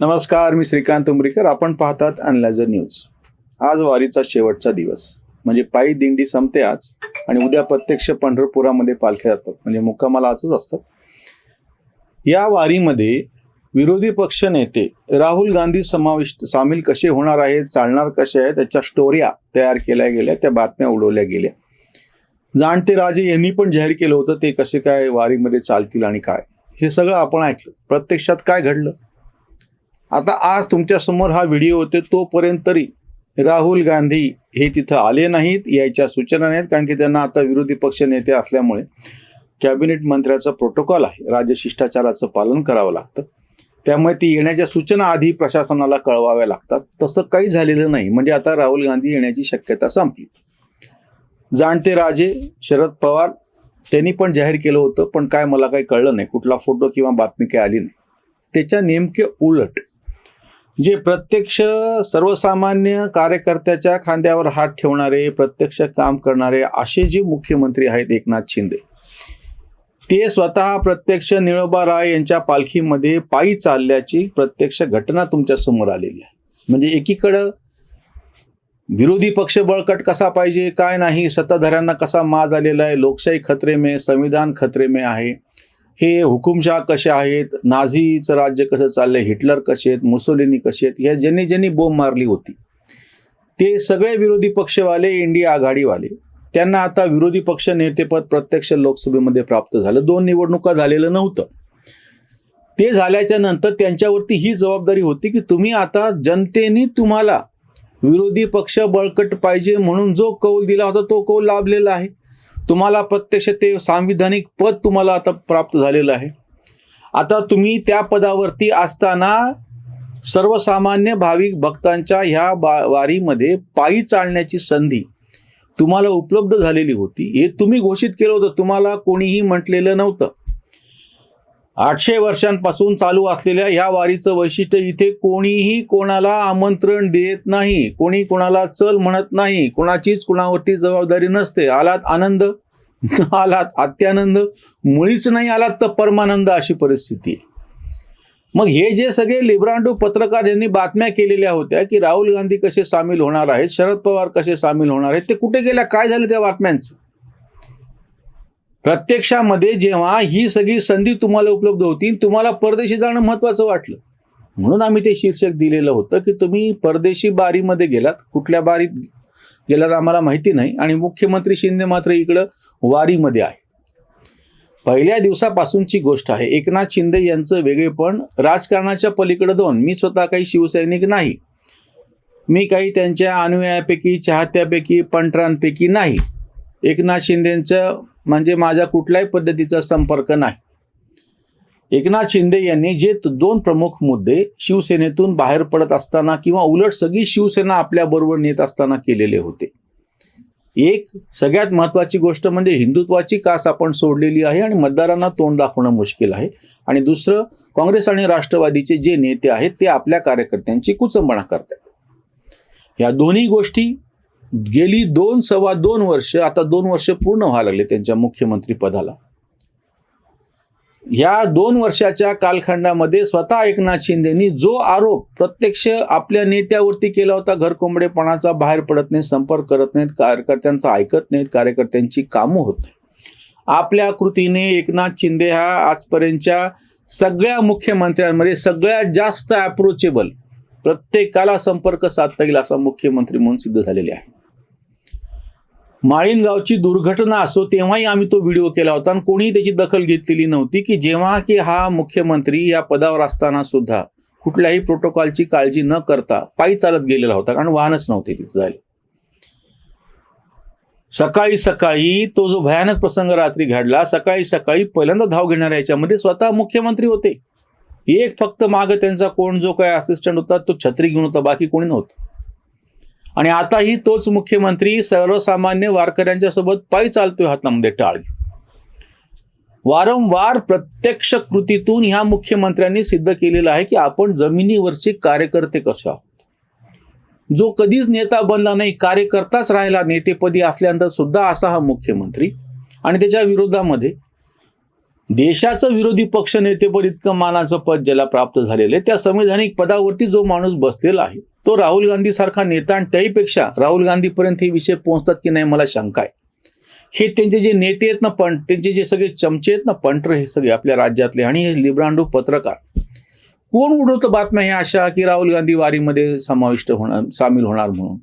नमस्कार मी श्रीकांत उमरीकर. आपण पाहतात अनलायझर न्यूज. आज वारीचा शेवटचा दिवस. म्हणजे पायी दिंडी संपते आज आणि उद्या प्रत्यक्ष पंढरपुरामध्ये पालख्या जातात. म्हणजे मुक्कामाला आजच असतात. या वारीमध्ये विरोधी पक्ष नेते राहुल गांधी समाविष्ट सामील कसे होणार आहेत चालणार कसे आहेत त्याच्या स्टोऱ्या तयार केल्या गेल्या त्या बातम्या उडवल्या गेल्या. जाणते राजे यांनी पण जाहीर केलं होतं ते कसे काय वारीमध्ये चालतील आणि काय. हे सगळं आपण ऐकलं. प्रत्यक्षात काय घडलं? आता आज तुमच्यासमोर हा व्हिडिओ होते तोपर्यंत तरी राहुल गांधी हे तिथं आले नाहीत यायच्या सूचना नाहीत कारण की त्यांना आता विरोधी पक्ष नेते असल्यामुळे कॅबिनेट मंत्र्याचा प्रोटोकॉल आहे राजशिष्टाचाराचं पालन करावं लागतं. त्यामुळे ती येण्याच्या सूचना आधी प्रशासनाला कळवाव्या लागतात. तसं काही झालेलं नाही म्हणजे आता राहुल गांधी येण्याची शक्यता संपली. जाणते राजे शरद पवार त्यांनी पण जाहीर केलं होतं पण काय मला काही कळलं नाही कुठला फोटो किंवा बातमी काय आली नाही. त्याच्या नेमके उलट जे प्रत्यक्ष सर्वसामान्य कार्यकर्त्याच्या खांद्यावर हात ठेवणारे प्रत्यक्ष काम करणारे असे जे मुख्यमंत्री आहेत एकनाथ शिंदे ते स्वतः प्रत्यक्ष निळोबा राय यांच्या पालखीमध्ये पायी चालल्याची प्रत्यक्ष घटना तुमच्यासमोर आलेली आहे. म्हणजे एकीकडं विरोधी पक्ष बळकट कसा पाहिजे काय नाही सत्ताधाऱ्यांना कसा माज आलेला आहे लोकशाही खतरे में संविधान खतरे में आहे हे हुकुमशाह कसे आहेत? नाझीचं राज्य कसं चाललंय? हिटलर कसे आहेत? मुसोलिनी कसे आहेत? ह्या ज्यांनी ज्यांनी बोंब मारली होती ते सगळे विरोधी पक्षवाले इंडिया आघाडीवाले. त्यांना आता विरोधी पक्ष नेतेपद प्रत्यक्ष लोकसभेमध्ये प्राप्त झालं. दोन निवडणुका झालेलं नव्हतं. ते झाल्याच्यानंतर त्यांच्यावरती ही जबाबदारी होती की तुम्ही आता जनतेने तुम्हाला विरोधी पक्ष बळकट पाहिजे म्हणून जो कौल दिला होता तो कौल लाभलेला आहे. तुम्हाला प्रत्यक्ष ते सांविधानिक पद तुम्हाला आता प्राप्त झालेलं आहे. आता तुम्ही त्या पदावरती असताना सर्वसामान्य भाविक भक्तांच्या ह्या बा वारीमध्ये पायी चालण्याची संधी तुम्हाला उपलब्ध झालेली होती. हे तुम्ही घोषित केलं होतं. तुम्हाला कोणीही म्हटलेलं नव्हतं. आठशे वर्षांपासून चालू असलेल्या या वारीचं वैशिष्ट्य इथे कोणीही कोणाला आमंत्रण देत नाही. कोणी कोणाला चल म्हणत नाही. कोणाचीच कुणावरती जबाबदारी नसते. आलात आनंद आलात अत्यानंद. मुळीच नाही आलात तर परमानंद अशी परिस्थिती आहे. मग हे जे सगळे लिब्रांडू पत्रकार यांनी बातम्या केलेल्या होत्या की राहुल गांधी कसे सामील होणार आहेत शरद पवार कसे सामील होणार आहेत ते कुठे गेल्या? काय झालं त्या बातम्यांचं? प्रत्यक्षामध्ये जेव्हा ही सगळी संधी तुम्हाला उपलब्ध होती तुम्हाला परदेशी जाणं महत्वाचं वाटलं. म्हणून आम्ही ते शीर्षक दिलेलं होतं की तुम्ही परदेशी बारीमध्ये गेलात. कुठल्या बारीत गेलात आम्हाला माहिती नाही आणि मुख्यमंत्री शिंदे मात्र इकडं वारीमध्ये आहे. पहिल्या दिवसापासूनची गोष्ट आहे एकनाथ शिंदे यांचं वेगळेपण राजकारणाच्या पलीकडं दोन. मी स्वतः काही शिवसैनिक नाही. मी काही त्यांच्या अनुयायापैकी चाहत्यापैकी पंटरांपैकी नाही. एकनाथ शिंदेंचं म्हणजे माझ्या कुठल्याही पद्धतीचा संपर्क नाही. एकनाथ शिंदे यांनी जे दोन प्रमुख मुद्दे शिवसेनेतून बाहेर पडत असताना किंवा उलट सगळी शिवसेना आपल्याबरोबर नेत असताना केलेले होते. एक सगळ्यात महत्त्वाची गोष्ट म्हणजे हिंदुत्वाची कास आपण सोडलेली आहे आणि मतदारांना तोंड दाखवणं मुश्किल आहे. आणि दुसरं काँग्रेस आणि राष्ट्रवादीचे जे नेते आहेत ते आपल्या कार्यकर्त्यांची कुचंबणा करतात. या दोन्ही गोष्टी गेली दोन सव्वा दोन वर्ष आता दोन वर्ष पूर्ण व्हायला लागले त्यांच्या मुख्यमंत्री पदाला. या दोन वर्षाच्या कालखंडामध्ये स्वतः एकनाथ शिंदेनी जो आरोप प्रत्यक्ष आपल्या नेत्यावरती केला होता घरकोंबडेपणाचा बाहेर पडत नाही संपर्क करत नाहीत कार्यकर्त्यांचा ऐकत नाहीत कार्यकर्त्यांची कामं होत आपल्या कृतीने एकनाथ शिंदे हा आजपर्यंतच्या सगळ्या मुख्यमंत्र्यांमध्ये सगळ्यात जास्त अप्रोचेबल प्रत्येकाला संपर्क साधता येईल असा मुख्यमंत्री म्हणून सिद्ध झालेले आहे. माळीनगावची दुर्घटना असो तेव्हाही आम्ही तो व्हिडिओ केला होता आणि कोणीही त्याची दखल घेतलेली नव्हती की जेव्हा की हा मुख्यमंत्री या पदावर असताना सुद्धा कुठल्याही प्रोटोकॉलची काळजी न करता पायी चालत गेलेला होता कारण वाहनच नव्हते तिथे झाले सकाळी सकाळी तो जो भयानक प्रसंग रात्री घडला सकाळी सकाळी पहिल्यांदा धाव घेणाऱ्या याच्यामध्ये स्वतः मुख्यमंत्री होते. एक फक्त माग त्यांचा कोण जो काय असिस्टंट होता तो छत्री घेऊन होता बाकी कोणी नव्हतं. आणि आताही तोच मुख्यमंत्री सर्वसामान्य वारकऱ्यांच्या सोबत पायी चालतोय हातामध्ये टाळ वारंवार प्रत्यक्ष कृतीतून ह्या मुख्यमंत्र्यांनी सिद्ध केलेलं आहे की आपण जमिनीवरचे कार्यकर्ते कसे आहोत? जो कधीच नेता बनला नाही कार्यकर्ताच राहिला नेतेपदी असल्यानंतर सुद्धा असा हा मुख्यमंत्री. आणि त्याच्या विरोधामध्ये देशाचं विरोधी पक्ष नेतेपद इतकं मानाचं पद ज्याला प्राप्त झालेलं आहे त्या संविधानिक पदावरती जो माणूस बसलेला आहे तो राहुल गांधी सारखा नेता आणि त्याहीपेक्षा राहुल गांधीपर्यंत हे विषय पोहोचतात की नाही मला शंका आहे. हे त्यांचे जे नेते आहेत ना पण त्यांचे जे सगळे चमचे आहेत ना पंटर हे सगळे आपल्या राज्यातले आणि हे लिब्रांडो पत्रकार. कोण उडवतं बातम्या ह्या अशा की राहुल गांधी वारीमध्ये समाविष्ट होणार सामील होणार म्हणून?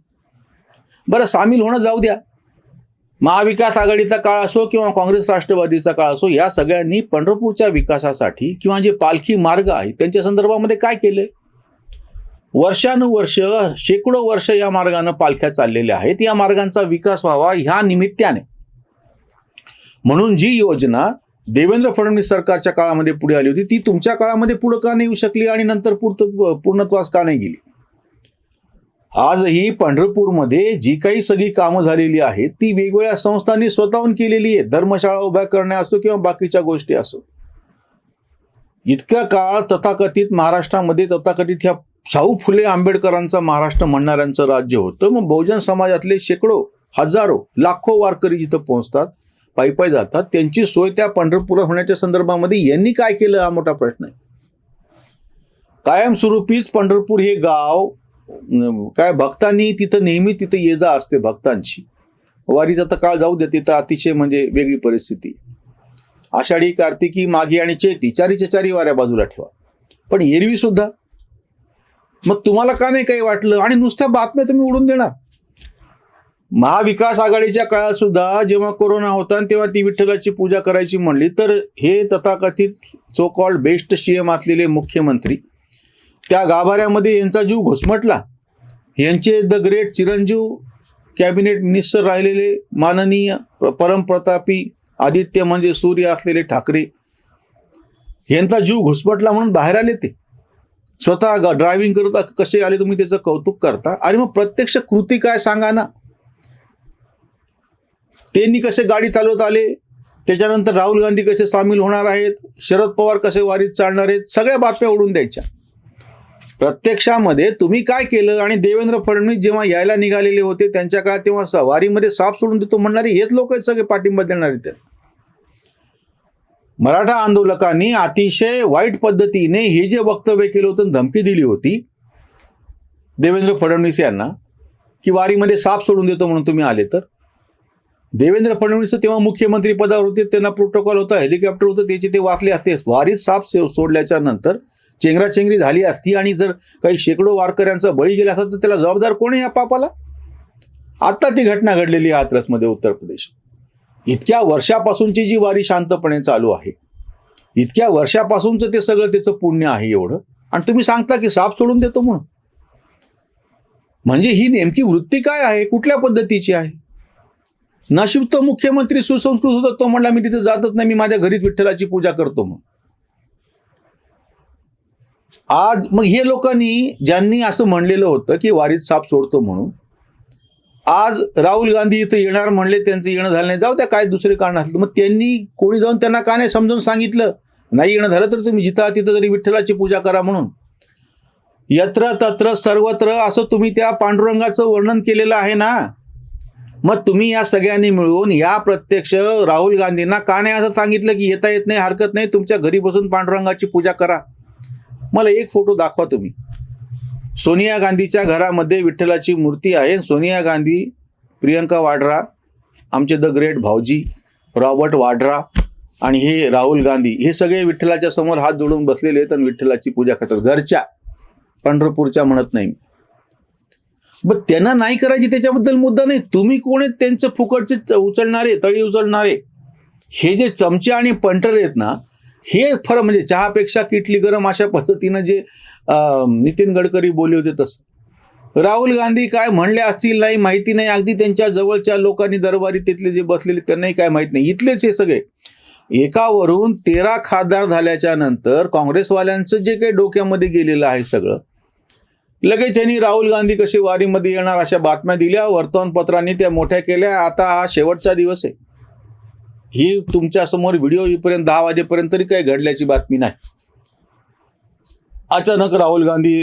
बरं सामील होणं जाऊ द्या. महाविकास आघाडीचा काळ असो किंवा काँग्रेस राष्ट्रवादीचा काळ असो या सगळ्यांनी पंढरपूरच्या विकासासाठी किंवा जे पालखी मार्ग आहे त्यांच्या संदर्भामध्ये काय केलंय? वर्षानुवर्ष शेकडो वर्ष या मार्गानं पालख्या चाललेल्या आहेत. या मार्गांचा विकास व्हावा ह्या निमित्ताने. म्हणून जी योजना देवेंद्र फडणवीस सरकारच्या काळामध्ये पुढे आली होती ती तुमच्या काळामध्ये पुढे का नाही येऊ शकली आणि नंतर पूर्त पूर्णत्वास का नाही गेली? आजही पंढरपूरमध्ये जी काही सगळी कामं झालेली आहेत ती वेगवेगळ्या संस्थांनी स्वतःहून केलेली आहे धर्मशाळा उभ्या करणे असो किंवा बाकीच्या गोष्टी असो. इतक्या काळ तथाकथित महाराष्ट्रामध्ये तथाकथित ह्या शाहू फुले आंबेडकरांचा महाराष्ट्र म्हणणाऱ्यांचं राज्य होतं. मग बहुजन समाजातले शेकडो हजारो लाखो वारकरी जिथं पोहोचतात पायी पायी जातात त्यांची सोय त्या पंढरपुरात होण्याच्या संदर्भामध्ये यांनी काय केलं? हा मोठा प्रश्न आहे. कायमस्वरूपीच पंढरपूर हे गाव काय भक्तांनी तिथं नेहमी तिथं ये जा असते भक्तांची. वारीचा तर काळ जाऊ दे तिथं अतिशय म्हणजे वेगळी परिस्थिती. आषाढी कार्तिकी माघी आणि चैती चारीच्या चारी वाऱ्या बाजूला ठेवा. पण एरवी सुद्धा. मग तुम्हाला का नाही काही वाटलं? आणि नुसत्या बातम्या तुम्ही उडून देणार. महाविकास आघाडीच्या काळात सुद्धा जेव्हा कोरोना होता आणि तेव्हा ती विठ्ठलाची पूजा करायची म्हणली तर हे तथाकथित सो कॉल्ड बेस्ट सीएम असलेले मुख्यमंत्री त्या गाभाऱ्यामध्ये यांचा जीव घुसमटला. यांचे द ग्रेट चिरंजीव कॅबिनेट मिनिस्टर राहिलेले माननीय परमप्रतापी आदित्य म्हणजे सूर्य असलेले ठाकरे. यांचा जीव घुसमटला म्हणून बाहेर आले ते. स्वतः ड्रायव्हिंग करता कसे आले तुम्ही त्याचं कौतुक करता? आणि मग प्रत्यक्ष कृती काय सांगा ना? त्यांनी कसे गाडी चालवत आले? त्याच्यानंतर राहुल गांधी कसे सामील होणार आहेत? शरद पवार कसे वारीत चालणार आहेत? सगळ्या बातम्या ओढून द्यायच्या. प्रत्यक्षामध्ये तुम्ही काय केलं आणि देवेंद्र फडणवीस जेव्हा यायला निघालेले होते त्यांच्या काळात तेव्हा स- वारीमध्ये साप सोडून देतो म्हणणारे हेच लोक आहेत सगळे पाठिंबा देणारे ते. मराठा आंदोलकांनी अतिशय वाईट पद्धतीने हे जे वक्तव्य केलं होतं धमकी दिली होती देवेंद्र फडणवीस यांना की वारीमध्ये साप सोडून देतो म्हणून तुम्ही आले तर. देवेंद्र फडणवीस तेव्हा मुख्यमंत्री पदावर होते त्यांना प्रोटोकॉल होता हेलिकॉप्टर होतं त्याचे ते वाचले असते. वारीत साप सोडल्याच्या नंतर चेंगराचेंगरी झाली असती आणि जर काही शेकडो वारकऱ्यांचा बळी गेला असता तर त्याला जबाबदार कोण आहे या पापाला? आता ती घटना घडलेली आहे हाथरसमध्ये उत्तर प्रदेश. इतक्या वर्षापासूनची जी वारी शांतपणे चालू आहे इतक्या वर्षापासूनचं ते सगळं त्याचं पुण्य आहे एवढं. आणि तुम्ही सांगता की साप सोडून देतो म्हणून. म्हणजे ही नेमकी वृत्ती काय आहे? कुठल्या पद्धतीची आहे? नशीब तो मुख्यमंत्री सुसंस्कृत होता तो म्हणला मी तिथे जातच नाही मी माझ्या घरीच विठ्ठलाची पूजा करतो म्हणून. आज मग हे लोकांनी ज्यांनी असं म्हणलेलं होतं की वारीत साप सोडतो म्हणून आज राहुल गांधी इथं येणार म्हणले त्यांचं येणं झालं नाही. जाऊ त्या काय दुसरे कारण असलं. मग त्यांनी कोणी जाऊन त्यांना का नाही समजून सांगितलं? नाही येणं झालं तर तुम्ही जिथं तिथं तरी विठ्ठलाची पूजा करा म्हणून. यत्र तत्र सर्वत्र असं तुम्ही त्या पांडुरंगाचं वर्णन केलेलं आहे ना? मग तुम्ही या सगळ्यांनी मिळून या प्रत्यक्ष राहुल गांधींना का नाही असं सांगितलं की येता येत नाही हरकत नाही तुमच्या घरी बसून पांडुरंगाची पूजा करा? मला एक फोटो दाखवा तुम्ही. सोनिया गांधीच्या घरामध्ये विठ्ठलाची मूर्ती आहे. सोनिया गांधी प्रियंका वाड्रा आमचे द ग्रेट भाऊजी रॉबर्ट वाड्रा आणि हे राहुल गांधी हे सगळे विठ्ठलाच्या समोर हात जोडून बसलेले आहेत आणि विठ्ठलाची पूजा करतात. घरच्या पंढरपूरच्या म्हणत नाही मग त्यांना नाही करायची त्याच्याबद्दल मुद्दा नाही. तुम्ही कोण आहेत? त्यांचं फुकटचे च- उचलणारे तळी उचलणारे. हे जे चमचे आणि पंटर आहेत ना हे फरक म्हणजे चहापेक्षा किटली गरम अशा पद्धतीनं जे नितीन गडकरी बोलले होते तसं. राहुल गांधी काय म्हणले असतील नाही माहिती नाही. अगदी त्यांच्या जवळच्या लोकांनी दरबारी तिथले जे बसलेले त्यांनाही काय माहीत नाही. इथलेच हे सगळे. एकावरून तेरा खासदार झाल्याच्यानंतर काँग्रेसवाल्यांचं जे काही डोक्यामध्ये गेलेलं आहे सगळं लगेच यांनी राहुल गांधी कसे वारीमध्ये येणार अशा बातम्या दिल्या. वर्तमानपत्रांनी त्या मोठ्या केल्या. आता हा शेवटचा दिवस आहे. ही तुमच्यासमोर व्हिडिओ येईपर्यंत दहा वाजेपर्यंत तरी काही घडल्याची बातमी नाही. अचानक राहुल गांधी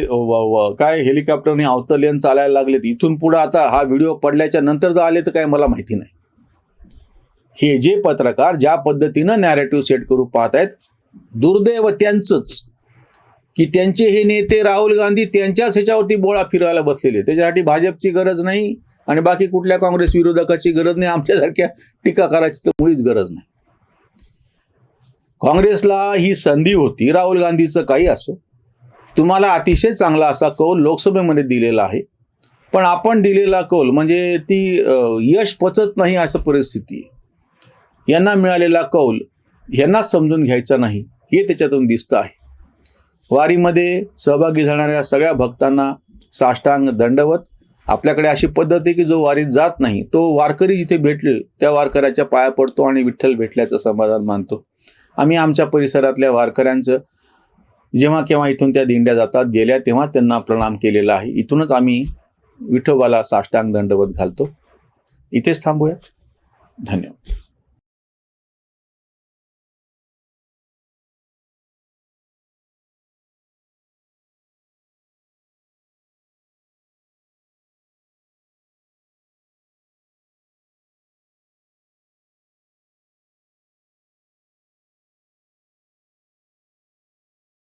काय हेलिकॉप्टरने अवतरले चालायला लागलेत. इथून पुढे आता हा व्हिडिओ पडल्याच्या नंतर जर आले तर काय मला माहिती नाही. हे जे पत्रकार ज्या पद्धतीनं नॅरेटिव्ह सेट करू पाहतायत दुर्दैव त्यांचंच की त्यांचे हे नेते राहुल गांधी त्यांच्याच ह्याच्यावरती बोळा फिरवायला बसलेले त्याच्यासाठी भाजपची गरज नाही. आणि बाकी कुठल्या काँग्रेस विरोधकाची गरज नाही आमच्यासारख्या टीका करायची तर मुळीच गरज नाही. काँग्रेसला ही संधी होती राहुल गांधीचं काही असो. तुम्हाला अतिशय चांगला असा कौल लोकसभेमध्ये दिलेला आहे. पण आपण दिलेला कौल म्हणजे ती यश पचत नाही असं परिस्थिती यांना मिळालेला कौल यांनाच समजून घ्यायचा नाही हे त्याच्यातून दिसतं आहे. वारीमध्ये सहभागी झाणाऱ्या सगळ्या भक्तांना साष्टांग दंडवत आपल्याकडे अशी पद्धत आहे की जो वारीत जात नाही तो वारकरी जिथे भेटले त्या वारकऱ्याच्या पाया पडतो आणि विठ्ठल भेटल्याचं समाधान मानतो. आम्ही आमच्या परिसरातल्या वारकऱ्यांचं जेव्हा केव्हा इथून त्या दिंड्या जातात गेल्या तेव्हा त्यांना प्रणाम केलेला आहे. इथूनच आम्ही विठोबाला साष्टांग दंडवत घालतो. इथेच थांबूया. धन्यवाद.